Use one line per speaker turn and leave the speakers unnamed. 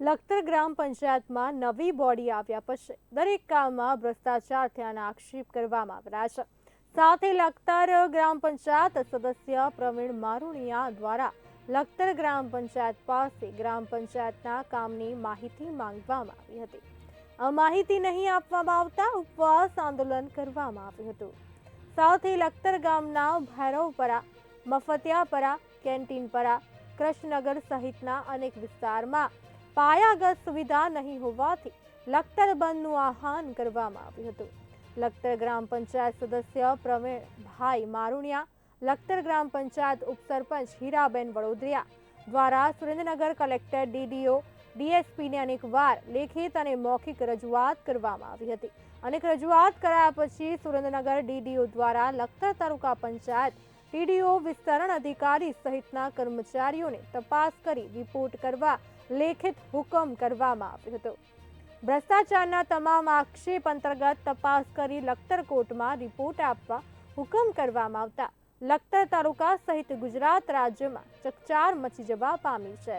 લખતર ગ્રામ પંચાયતમાં નવી બોડી આવ્યા પછી દરેક કામમાં ભ્રષ્ટાચાર થયાના આક્ષેપ કરવામાં આવ્યા છે. સાથે લખતર ગ્રામ પંચાયત સદસ્ય પ્રવીણ મારુણિયા દ્વારા લખતર ગ્રામ પંચાયત પાસે ગ્રામ પંચાયતના કામની માહિતી માંગવામાં આવી હતી. માહિતી નહીં આપવામાં આવતા ઉપવાસ આંદોલન કરવામાં આવ્યું હતું. સાથે લખતર ગામના ભૈરવપરા, મફતિયાપરા, કેન્ટીનપરા, કૃષ્ણનગર સહિતના અનેક વિસ્તારમાં પાયાગત સુવિધા નહીં હોવાથી લખતર બંધનું આહ્વાન કરવામાં આવ્યું હતું. લખતર ગ્રામ પંચાયત સદસ્ય પ્રવીણભાઈ મારુણિયા, લખતર ગ્રામ પંચાયત ઉપસરપંચ હીરાબેન વડોદરિયા દ્વારા સુરેન્દ્રનગર કલેક્ટર ડીડીઓ, ડીએસપીને અનેકવાર લેખિત અને મૌખિક રજૂઆત કરવામાં આવી હતી. અનેક રજૂઆત કરાયા પછી સુરેન્દ્રનગર ડીડીઓ દ્વારા લખતર તાલુકા પંચાયત ટીડીઓ વિસ્તરણ અધિકારી સહિતના કર્મચારીઓને તપાસ કરી રિપોર્ટ કરવા લેખિત હુકમ કરવામાં આવ્યો હતો. ભ્રષ્ટાચારના તમામ આક્ષેપ અંતર્ગત તપાસ કરી લખતર કોર્ટમાં રિપોર્ટ આપવા હુકમ કરવામાં આવતા. લખતર તાલુકા સહિત ગુજરાત રાજ્યમાં ચકચાર મચી જવા પામી છે.